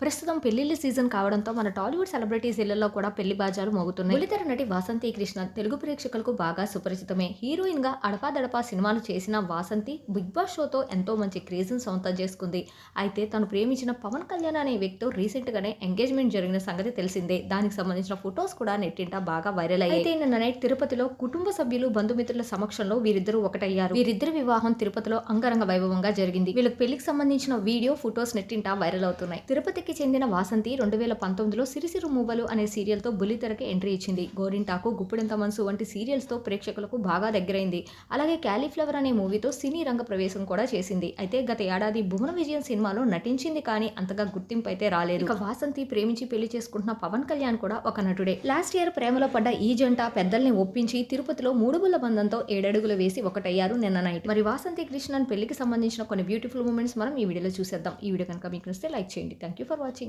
ప్రస్తుతం పెళ్ళిళ్ళ సీజన్ కావడంతో మన టాలీవుడ్ సెలబ్రిటీస్ ఇళ్ళలో కూడా పెళ్ళి బాజాలు మోగుతున్నాయి. బుల్లితెర నటి వాసంతి కృష్ణ తెలుగు ప్రేక్షకులకు బాగా సుపరిచితమే. హీరోయిన్గా అడపాదడపా సినిమాలు చేసిన వాసంతి బిగ్ బాస్ షోతో ఎంతో మంచి క్రేజ్ సొంతం చేసుకుంది. అయితే తను ప్రేమించిన పవన్ కళ్యాణ్ అనే వ్యక్తితో రీసెంట్ గానే ఎంగేజ్మెంట్ జరిగిన సంగతి తెలిసిందే. దానికి సంబంధించిన ఫొటోస్ కూడా నెట్టింట బాగా వైరల్ అయ్యాయి. అయితే నిన్న నైట్ తిరుపతిలో కుటుంబ సభ్యులు బంధుమిత్రుల సమక్షంలో వీరిద్దరూ ఒకటయ్యారు. వీరిద్దరి వివాహం తిరుపతిలో అంగరంగ వైభవంగా జరిగింది. వీళ్ళకి పెళ్ళికి సంబంధించిన వీడియో ఫొటోస్ నెట్టింట వైరల్ అవుతున్నాయి. తిరుపతికి చెందిన వాసంతి రెండు వేల పంతొమ్మిదిలో సిరిసిరు మూవలు అనే సీరియల్తో బుల్లితెరకి ఎంట్రీ ఇచ్చింది. గోరింటాకు గుప్పిడంత మనసు వంటి సీరియల్స్తో ప్రేక్షకులకు బాగా దగ్గరైంది. అలాగే క్యాలీఫ్లవర్ అనే మూవీతో సినీ రంగ ప్రవేశం కూడా చేసింది. అయితే గత ఏడాది భువన విజయం సినిమాలో నటించింది కానీ అంతగా గుర్తింపు అయితే రాలేదు. ఇక వాసంతి ప్రేమించి పెళ్ళి చేసుకుంటున్న పవన్ కళ్యాణ్ కూడా ఒక నటుడే. లాస్ట్ ఇయర్ ప్రేమలో పడ్డ ఈ జంట పెద్దల్ని ఒప్పించి తిరుపతిలో మూడుగుల బంధంతో ఏడడుగులు వేసి ఒకటయ్యారు నిన్న నైట్. మరి వాసంతి కృష్ణన్ పెళ్ళికి సంబంధించిన కొన్ని బ్యూటిఫుల్ మూమెంట్స్ మనం ఈ వీడియోలో చూసేద్దాం. ఈ వీడియో కనుక మీకు నచ్చితే లైక్ చేయండి. Thank you for watching.